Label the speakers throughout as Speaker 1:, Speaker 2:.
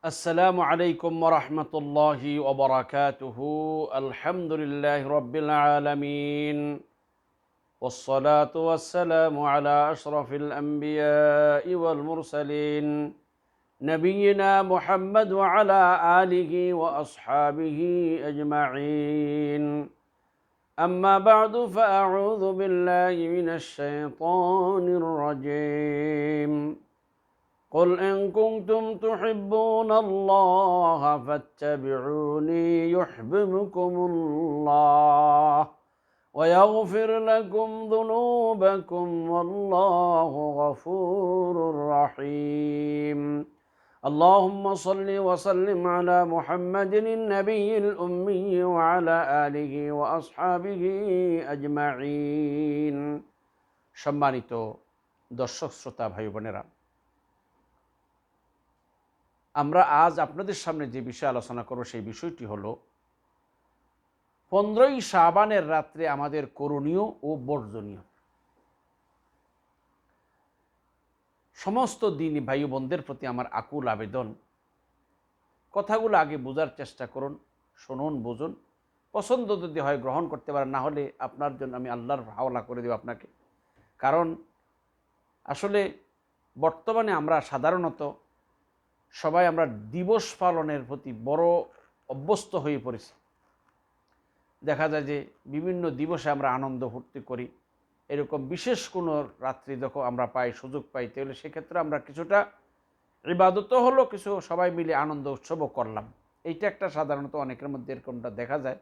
Speaker 1: السلام عليكم ورحمة الله وبركاته. الحمد لله رب العالمين. والصلاة والسلام على أشرف الأنبياء والمرسلين. نبينا محمد وعلى آله وأصحابه أجمعين. أما بعد فأعوذ بالله من الشيطان الرجيم. قل إن كنتم تحبون الله فاتبعوني يحببكم الله ويغفر لكم ذنوبكم والله غفور رحيم اللهم صل وسلم على محمد النبي الأمي وعلى آله وأصحابه أجمعين সম্মানিত দর্শক শ্রোতা ভাই বোনেরা আমরা আজ আপনাদের সামনে যে বিষয়ে আলোচনা করব সেই বিষয়টি হল, পনেরোই শাবানের রাত্রে আমাদের করণীয় ও বর্জনীয়। সমস্ত দিন ভাই বোনদের প্রতি আমার আকুল আবেদন। কথাগুলো আগে বোঝার চেষ্টা করুন, শুনুন, বুঝুন। পছন্দ যদি হয় গ্রহণ করতে পারেন, না হলে আপনার জন্য আমি আল্লাহর হাওলা করে দেব আপনাকে। কারণ আসলে বর্তমানে আমরা সাধারণত সবাই আমরা দিবস পালনের প্রতি বড় অভ্যস্ত হয়ে পড়েছি। দেখা যায় যে বিভিন্ন দিবসে আমরা আনন্দ ফুর্তি করি। এরকম বিশেষ কোনো রাত্রি যখন আমরা পাই, সুযোগ পাই, তাহলে সেক্ষেত্রে আমরা কিছুটা ইবাদতও হলো, কিছু সবাই মিলে আনন্দ উৎসবও করলাম। এইটা একটা সাধারণত অনেকের মধ্যে এরকমটা দেখা যায়।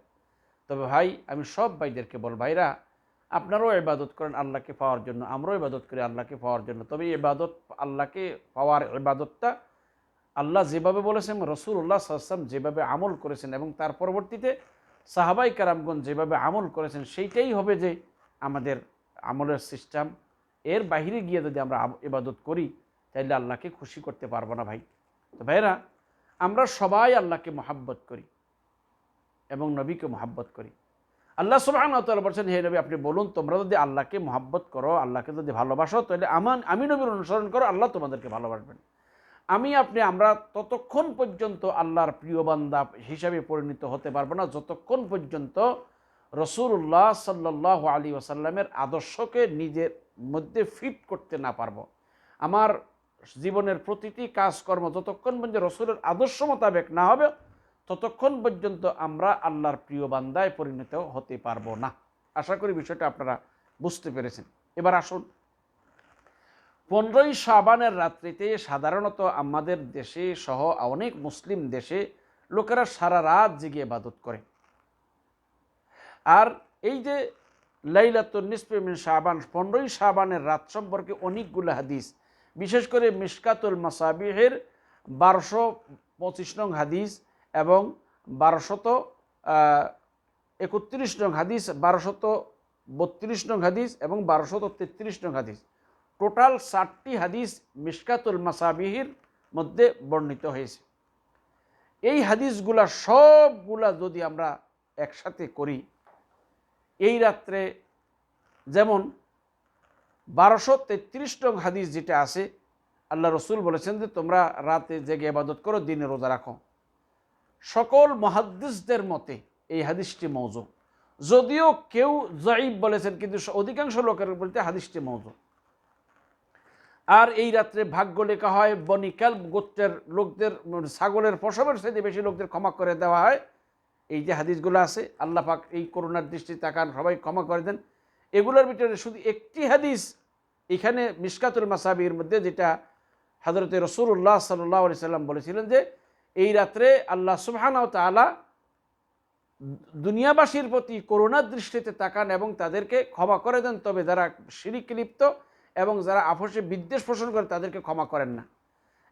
Speaker 1: তবে ভাই, আমি সব ভাইদেরকে বল, ভাইরা, আপনারাও ইবাদত করেন আল্লাহকে পাওয়ার জন্য, আমরাও ইবাদত করি আল্লাহকে পাওয়ার জন্য। তবে ইবাদত, আল্লাহকে পাওয়ার ইবাদতটা আল্লাহ যেভাবে বলেছেন রসুল্লাহ সাল্লাম যেভাবে আমল করেছেন এবং তার পরবর্তীতে সাহাবাই কারামগঞ্জ যেভাবে আমল করেছেন, সেইটাই হবে যে আমাদের আমলের সিস্টেম। এর বাহিরে গিয়ে যদি আমরা ইবাদত করি তাহলে আল্লাহকে খুশি করতে পারব না ভাই। তো ভাইরা আমরা সবাই আল্লাহকে মহাব্বত করি এবং নবীকে মহাব্বত করি। আল্লাহ সুবাহ বলছেন, হে নবী, আপনি বলুন, তোমরা যদি আল্লাহকে মহাব্বত করো, আল্লাহকে যদি ভালোবাসো তাহলে আমার আমি নবীর অনুসরণ করো, আল্লাহ তোমাদেরকে ভালোবাসবেন। আমি আপনি, আমরা ততক্ষণ পর্যন্ত আল্লাহর প্রিয় বান্দা হিসাবে পরিণত হতে পারব না। যতক্ষণ পর্যন্ত রসুল্লাহ সাল্লাহ আলী ওসাল্লামের আদর্শকে নিজের মধ্যে ফিট করতে না পারব। আমার জীবনের প্রতিটি কাজকর্ম যতক্ষণ পর্যন্ত রসুলের আদর্শ মোতাবেক না হবে, ততক্ষণ পর্যন্ত আমরা আল্লাহর প্রিয় বান্দায় পরিণত হতে পারব না। আশা করি বিষয়টা আপনারা বুঝতে পেরেছেন। এবার আসুন পনেরোই সাবানের রাত্রিতে সাধারণত আমাদের দেশে সহ অনেক মুসলিম দেশে লোকেরা সারা রাত জেগে ইবাদত করে। আর এই যে লাইলাতুল নিসপেমিন সাবান পনেরোই সাবানের রাত সম্পর্কে অনেকগুলো হাদিস, বিশেষ করে মিসকাতুল মাসাবিহের বারোশো পঁচিশ নং হাদিস এবং বারোশত একত্রিশ নং হাদিস, বারোশত বত্রিশ নং হাদিস এবং বারোশত তেত্রিশ নং হাদিস। টোটাল ষাটটি হাদিস মিসকাতুল মাসাবিহির মধ্যে বর্ণিত হয়েছে। এই হাদিসগুলা সবগুলা যদি আমরা একসাথে করি, এই রাত্রে যেমন বারোশো তেত্রিশ নং হাদিস যেটা আছে, আল্লাহ রসুল বলেছেন যে তোমরা রাতে জেগে আবাদত করো, দিনে রোজা রাখো। সকল মহাদ্দিসদের মতে এই হাদিসটি মৌজু যদিও কেউ জয়ীব বলেছেন, কিন্তু অধিকাংশ লোকের বলতে হাদিসটি মৌজু আর এই রাত্রে ভাগ্য লেখা হয় বনিকাল গোত্রের লোকদের ছাগলের প্রসবের সাথে বেশি লোকদের ক্ষমা করে দেওয়া হয়। এই যে হাদিসগুলো আছে, আল্লাহ পাক এই করোনার দৃষ্টি তাকান, সবাই ক্ষমা করে দেন। এগুলোর ভিতরে শুধু একটি হাদিস, এখানে মিসকাতুল মাসাবির মধ্যে যেটা হাজরতে রসুল্লাহ সাল্লাহ আলি সাল্লাম বলেছিলেন যে, এই রাত্রে আল্লাহ সুবহানাও তালা দুনিয়াবাসীর প্রতি করোনার দৃষ্টিতে তাকান এবং তাদেরকে ক্ষমা করে দেন। তবে যারা সিঁড়িকে লিপ্ত এবং যারা আপসে বিদ্বেষ পোষণ করে তাদেরকে ক্ষমা করেন না।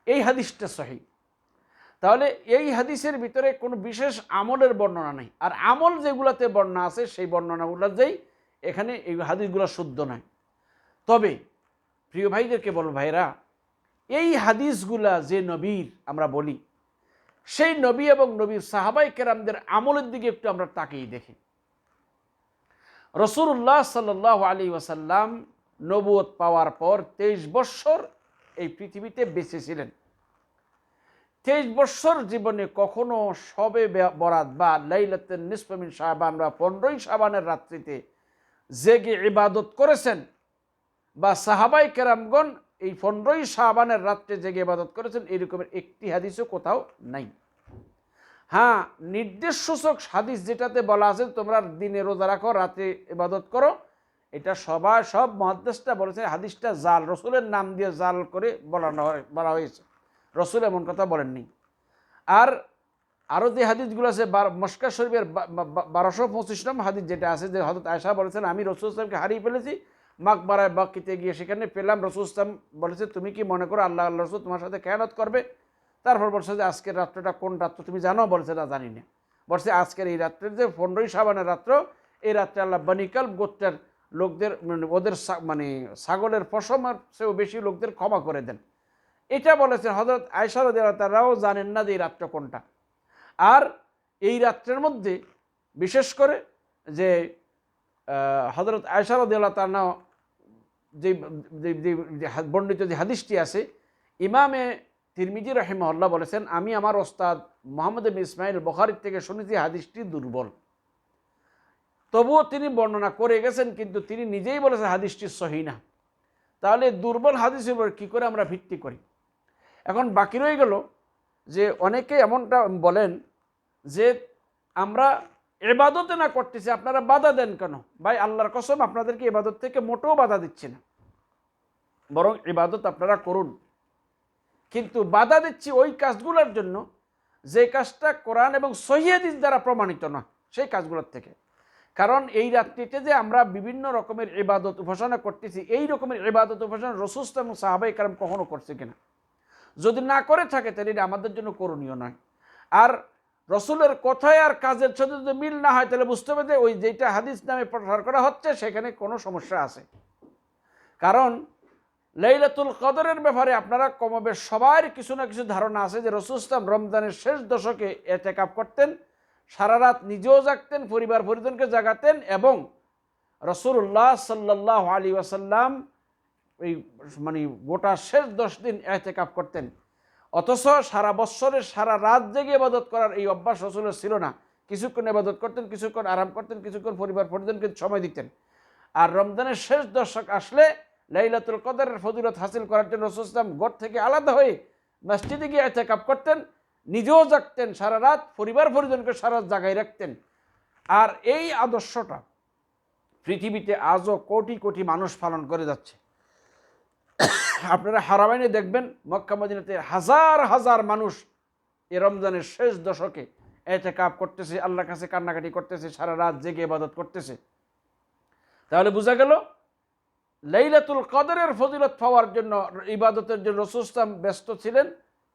Speaker 1: এই হাদিসটা সহি। তাহলে এই হাদিসের ভিতরে কোনো বিশেষ আমলের বর্ণনা নেই। আর আমল যেগুলোতে বর্ণনা আছে, সেই বর্ণনাগুলো যেই এখানে এই হাদিসগুলো শুদ্ধ নয়। তবে প্রিয় ভাইদেরকে বল ভাইরা এই হাদিসগুলা যে নবীর আমরা বলি, সেই নবী এবং নবীর সাহাবাই কেরামদের আমলের দিকে একটু আমরা তাকিয়ে দেখি। রসুল্লাহ সাল্লাহ আলী ওয়াসাল্লাম নবুয়ত পাওয়ার পর তেইশ বৎসর এই পৃথিবীতে বেঁচে ছিলেন। তেইশ বৎসর জীবনে কখনো সবে বরাত বা লাইলাতের নিসফমিন সাহাবান বা পনেরোই সাবানের রাত্রিতে জেগে ইবাদত করেছেন বা সাহাবাই কেরামগণ এই পনেরোই সাবানের রাত্রে জেগে ইবাদত করেছেন এরকমের একটি হাদিসও কোথাও নাই। হ্যাঁ নির্দেশ সূচক হাদিস যেটাতে বলা আছে, তোমরা দিনে রোজা রাখো, রাতে ইবাদত করো এটা সবার সব মহাদ্দেশটা বলেছে, হাদিসটা জাল, রসুলের নাম দিয়ে জাল করে বলানো হয়, বলা হয়েছে। রসুল এমন কথা বলেননি। আর আরও যে হাদিসগুলো আছে মস্কা শরীফের বারোশো পঁচিশ নম্বর হাদিস যেটা আছে, যে হজরত আয়সা বলেছেন, আমি রসুল ইসলামকে হারিয়ে ফেলেছি, মাকবারায় বাকিতে গিয়ে সেখানে পেলাম, রসুল ইসলাম বলেছে, তুমি কি মনে করো আল্লাহ আল্লাহ রসুল তোমার সাথে খেয়ানত করবে? তারপর বলছে যে, আজকের রাত্রটা কোন রাত্র, তুমি জানো? বলছে, না, জানি না। বলছে, আজকের এই রাত্রের যে পনেরোই সাবানের রাত্র, এই রাত্রে আল্লাহ বানিকাল গোত্রের লোকদের মানে ওদের মানে ছাগলের পশমের চেয়েও বেশি লোকদের ক্ষমা করে দেন। এটা বলেছেন হজরত আয়সার তারাও জানেন না যে এই রাত্র কোনটা। আর এই রাত্রের মধ্যে বিশেষ করে যে হজরত আয়সার তারা যে, যে- যে- হাদিসটি আছে, ইমামে তিরমিজি রহিমহল্লা বলেছেন, আমি আমার ওস্তাদ মোহাম্মদ ইসমাইল বখারির থেকে শুনেছি হাদিসটি দুর্বল। তবুও তিনি বর্ণনা করে গেছেন, কিন্তু তিনি নিজেই বলেছেন হাদিসটি সহি না। তাহলে দুর্বল হাদিসের উপর কী করে আমরা ভিত্তি করি? এখন বাকি রয়ে গেল যে অনেকে এমনটা বলেন যে আমরা এবাদতে না করতেছি, আপনারা বাধা দেন কেন? ভাই, আল্লাহর কসম আপনাদেরকে এবাদত থেকে মোটেও বাধা দিচ্ছি না। বরং এবাদত আপনারা করুন। কিন্তু বাধা দিচ্ছি ওই কাজগুলোর জন্য যে কাজটা কোরআন এবং সহিদিস দ্বারা প্রমাণিত না সেই কাজগুলোর থেকে। কারণ এই রাত্রিতে যে আমরা বিভিন্ন রকমের ইবাদত উপাসনা করতেছি, এই রকমের ইবাদত উপাসনা রসুস্ত এবং সাহাবাই কারাম কখনো করছে কিনা? যদি না করে থাকে, তাহলে এটা আমাদের জন্য করণীয় নয়। আর রসুলের কথায় আর কাজের সাথে যদি মিল না হয়, তাহলে বুঝতে হবে যে ওই যেটা হাদিস নামে প্রসার করা হচ্ছে, সেখানে কোনো সমস্যা আছে। কারণ লাইলাতুল কদরের ব্যাপারে আপনারা কমবে সবার কিছু না কিছু ধারণা আছে যে রসুল ইসলাম রমজানের শেষ দশকে এতেকাপ করতেন। সারা রাত নিজেও জাগতেন, পরিবার পরিজনকে জাগাতেন এবং রসুল্লাহ সাল্লাহ আলী ওয়াসাল্লাম এই মানে গোটা শেষ দশ দিন এতেকাপ করতেন। অথচ সারা বৎসরে সারা রাত জেগে ইবাদত করার এই অভ্যাস রসুলের ছিল না। কিছুক্ষণ ইবাদত করতেন, কিছুক্ষণ আরাম করতেন, কিছুক্ষণ পরিবার পরিজনকে সময় দিতেন। আর রমজানের শেষ দশক আসলে লাইলাতুল কদরের ফজিলত হাসিল করার জন্য রসুল ইসলাম গোট থেকে আলাদা হয়ে মসজিদে গিয়ে এতেকাপ করতেন। নিজেও জাগতেন, সারা রাত পরিবার পরিজনকে সারা জাগাই রাখতেন। আর এই আদর্শটা পৃথিবীতে আজও কোটি কোটি মানুষ পালন করে যাচ্ছে। আপনারা হারামাইনে দেখবেন, মক্কা মদিনাতে হাজার হাজার মানুষ এ রমজানের শেষ দশকে এতে কাপ করতেছে, আল্লাহর কাছে কান্নাকাটি করতেছে, সারা রাত জেগে ইবাদত করতেছে। তাহলে বোঝা গেল, লাইলাতুল কদরের ফজিলত পাওয়ার জন্য, ইবাদতের জন্য রসুস্তাম ব্যস্ত ছিলেন।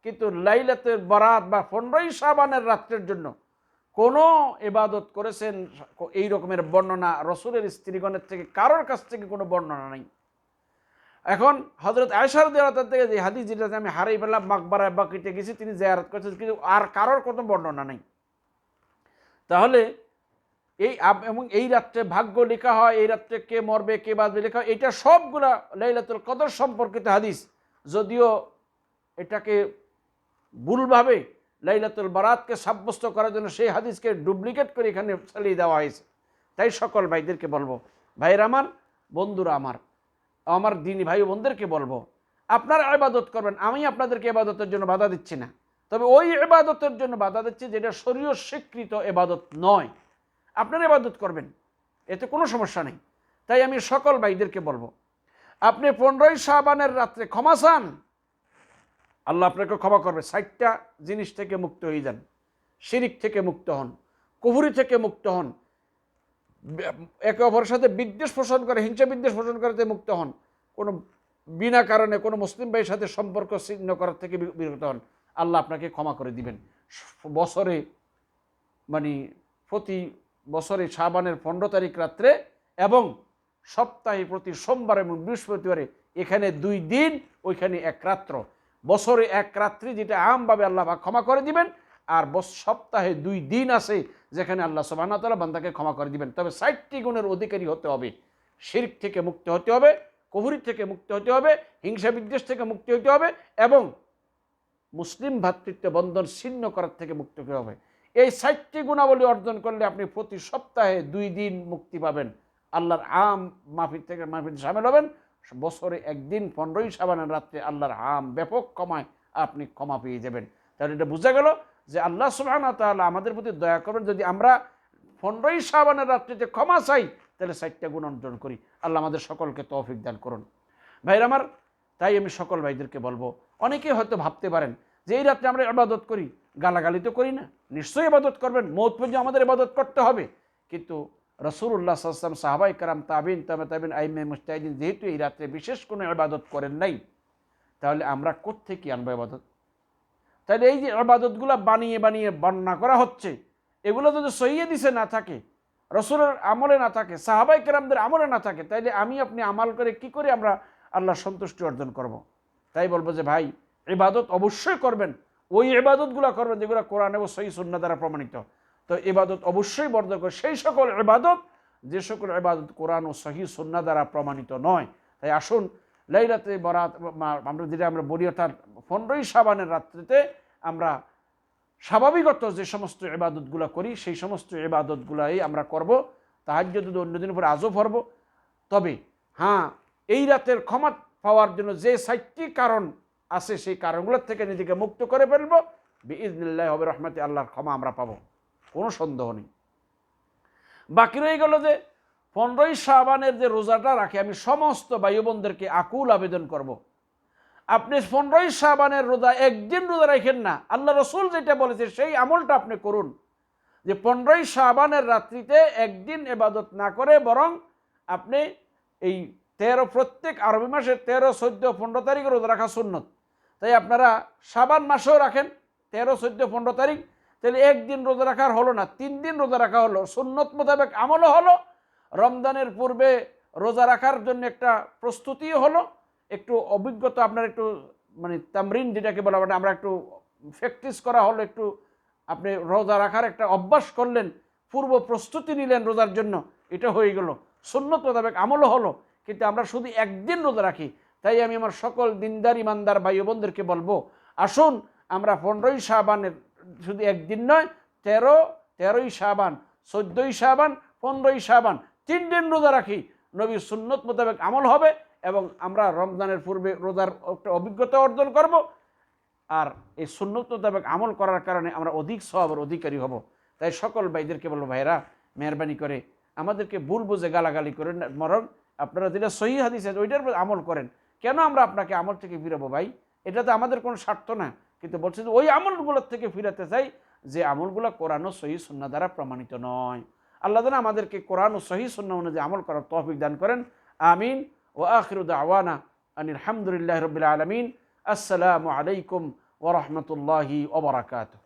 Speaker 1: কিন্তু লাইলাতের বরাত বা পনেরোই সাবানের রাত্রের জন্য কোনো এবাদত করেছেন এই রকমের বর্ণনা রসুলের স্ত্রীগণের থেকে? কারোর কাছ থেকে কোনো বর্ণনা নাই। এখন হজরত আয়সার দেওয়াতার থেকে যে হাদিস যেটাতে আমি হারাই পেলাম মাকবারায় বাকিতে গেছি, তিনি জেয়ারত করেছেন, কিন্তু আর কারোর কোনো বর্ণনা নেই। তাহলে এই এবং এই রাত্রে ভাগ্য লেখা হয়, এই রাত্রে কে মরবে, কে বাঁচবে লেখা হয়, এটা সবগুলা লাইলাতুল কদর সম্পর্কিত হাদিস। যদিও এটাকে ভুলভাবে লাইলাতুল বারাতকে সাব্যস্ত করার জন্য সেই হাদিসকে ডুপ্লিকেট করে এখানে চালিয়ে দেওয়া হয়েছে। তাই সকল ভাইদেরকে বলব, ভাইয়ের আমার, বন্ধুরা আমার আমার দিনী ভাই বোনদেরকে বলব, আপনারা ইবাদত করবেন, আমি আপনাদেরকে এবাদতের জন্য বাধা দিচ্ছি না। তবে ওই এবাদতের জন্য বাধা দিচ্ছি যেটা শরীয় স্বীকৃত এবাদত নয়। আপনারা এবাদত করবেন, এতে কোনো সমস্যা নেই। তাই আমি সকল ভাইদেরকে বলব, আপনি পনেরোই সাবানের রাত্রে ক্ষমা চান আল্লাহ আপনাকে ক্ষমা করবে। ষাটটা জিনিস থেকে মুক্ত হয়ে যান। শিরিক থেকে মুক্ত হন। কুহুরি থেকে মুক্ত হন। একে অপরের সাথে বিদ্বেষ পোষণ করে, হিংসা বিদ্বেষ পোষণ করতে মুক্ত হন। কোনো বিনা কারণে কোনো মুসলিম ভাইয়ের সাথে সম্পর্ক ছিন্ন করার থেকে বিরত হন। আল্লাহ আপনাকে ক্ষমা করে দিবেন। বছরে মানে প্রতি বছরে শাবানের পনেরো তারিখ রাত্রে এবং সপ্তাহে প্রতি সোমবার এবং বৃহস্পতিবারে এখানে দুই দিন, ওইখানে এক রাত্র। বছরে এক রাত্রি যেটা আমভাবে আল্লাহ ক্ষমা করে দিবেন, আর সপ্তাহে দুই দিন আছে যেখানে আল্লাহ ওয়া বান্দাকে ক্ষমা করে দিবেন। তবে ষাটটি গুণের অধিকারী হতে হবে। শিরক থেকে মুক্ত হতে হবে কবুরি থেকে মুক্ত হতে হবে, হিংসা বিদ্বেষ থেকে মুক্তি হতে হবে এবং মুসলিম ভ্রাতৃত্ব বন্ধন ছিন্ন করার থেকে মুক্ত হতে হবে। এই ষাটটি গুণাবলী অর্জন করলে আপনি প্রতি সপ্তাহে দুই দিন মুক্তি পাবেন। আল্লাহর আম মাহফিল থেকে মাহফিল সামিল হবেন। বছরে একদিন পনেরোই সাবানের রাত্রে আল্লাহর হাম ব্যাপক ক্ষমায় আপনি ক্ষমা পেয়ে যাবেন। তাহলে এটা বোঝা গেল যে আল্লাহ সুবহান তাহলে আমাদের প্রতি দয়া করবেন যদি আমরা পনেরোই সাবানের রাত্রিতে ক্ষমা চাই, তাহলে ষাটটা গুণ অর্জন করি। আল্লাহ আমাদের সকলকে তৌফিক দান করুন। ভাইরা আমার, তাই আমি সকল ভাইদেরকে বলব অনেকে হয়তো ভাবতে পারেন যে এই রাত্রে আমরা ইবাদত করি, গালাগালি তো করি না, নিশ্চয়ই ইবাদত করবেন, মৌত পর্যন্ত আমাদের ইবাদত করতে হবে। কিন্তু রসুল্লাহ সাল্লাম সাহাবাই কারাম, তাবিন তামে তাবিন, আইমে মুস্তাহিদিন যেহেতু এই রাত্রে বিশেষ কোনো ইবাদত করেন নাই, তাহলে আমরা কোত্থেকে আনব ইবাদত তাহলে এই যে ইবাদতগুলো বানিয়ে বানিয়ে বর্ণনা করা হচ্ছে, এগুলো যদি সহিয়ে দিছে না থাকে, রসুলের আমলে না থাকে সাহাবাই কেরামদের আমলে না থাকে তাইলে আমি আপনি আমাল করে কি করে আমরা আল্লাহ সন্তুষ্টি অর্জন করব। তাই বলব যে ভাই, ইবাদত অবশ্যই করবেন, ওই ইবাদতগুলো করবেন যেগুলো কোরআন এবং সহি সুন্না দ্বারা প্রমাণিত তো এবাদত অবশ্যই বর্ধন করে। সেই সকল এবাদত যে সকল এবাদত কোরআন ও সহি সুন্না দ্বারা প্রমাণিত নয়। তাই আসুন লাইলাতে বরাত আমরা যেটা আমরা বলি, অর্থাৎ পনেরোই সাবানের রাত্রিতে আমরা স্বাভাবিকত যে সমস্ত এবাদতগুলো করি, সেই সমস্ত এবাদতগুলাই আমরা করব। তাহার যদি অন্যদিন উপরে আজও পড়ব তবে হ্যাঁ এই রাতের ক্ষমা পাওয়ার জন্য যে সাতটি কারণ আছে, সেই কারণগুলোর থেকে নিজেকে মুক্ত করে ফেলব। বিইজনিল্লাহ হবে রহমতে আল্লাহর ক্ষমা আমরা পাবো। কোনো সন্দেহ নেই। বাকি রয়ে গেল যে পনেরোই শাবানের যে রোজাটা রাখে, আমি সমস্ত ভাই বোনদেরকে আকুল আবেদন করব। আপনি পনেরোই শাবানের রোজা একদিন রোজা রাখেন না, আল্লাহ রসুল যেটা বলেছে সেই আমলটা আপনি করুন। যে পনেরোই শাবানের রাত্রিতে একদিন এবাদত না করে বরং আপনি এই তেরো, প্রত্যেক আরবি মাসের তেরো, চোদ্দ, পনেরো তারিখ রোজা রাখা সুন্নত। তাই আপনারা সাবান মাসেও রাখেন, তেরো, চোদ্দ, পনেরো তারিখ তাহলে একদিন রোজা রাখার হলো না, তিন দিন রোজা রাখা হলো, সুন্নত মোতাবেক আমলও হলো, রমজানের পূর্বে রোজা রাখার জন্য একটা প্রস্তুতিও হলো, একটু অভিজ্ঞতা আপনার একটু মানে তামরিন যেটাকে বলা মানে আমরা একটু প্র্যাকটিস করা হলো, একটু আপনি রোজা রাখার একটা অভ্যাস করলেন, পূর্ব প্রস্তুতি নিলেন রোজার জন্য, এটা হয়ে গেল। সুন্নত মোতাবেক আমলও হলো, কিন্তু আমরা শুধু একদিন রোজা রাখি, তাই আমি আমার সকল দিনদার, ইমানদার ভাই বোনদেরকে বলব, আসুন আমরা পনেরোই সাবানের শুধু একদিন নয়, তেরো, তেরোই সাবান চোদ্দোই সাবান পনেরোই সাবান তিন দিন রোজা রাখি। নবীর সুন্নত মোতাবেক আমল হবে এবং আমরা রমজানের পূর্বে রোজার একটা অভিজ্ঞতা অর্জন করব। আর এই সুন্নত মোতাবেক আমল করার কারণে আমরা অধিক সবের অধিকারী হব। তাই সকল ভাইদেরকে বলব ভাইরা মেহরবানি করে। আমাদেরকে ভুল বুঝে গালাগালি করেন মরণ। আপনারা যেটা সহি হাদিস আছে, ওইটার আমল করেন। কেন আমরা আপনাকে আমল থেকে ফিরাবো ভাই? এটা তো আমাদের কোনো স্বার্থ না। কিন্তু বলছে যে ওই আমলগুলোর থেকে ফিরাতে চাই যে আমলগুলো কোরআন ও সহি সন্না দ্বারা প্রমাণিত নয়। আল্লাহ তালা আমাদেরকে কোরআন ও সহি সন্না অনুযায়ী আমল করার তহফিক দান করেন। আমিন। ও আখিরুদ আওয়ানা আনিল হামদুলিল্লাহ রবিল আলমিন। আসসালামু আলাইকুম ওরহমতুল্লাহি ওবরাকাতু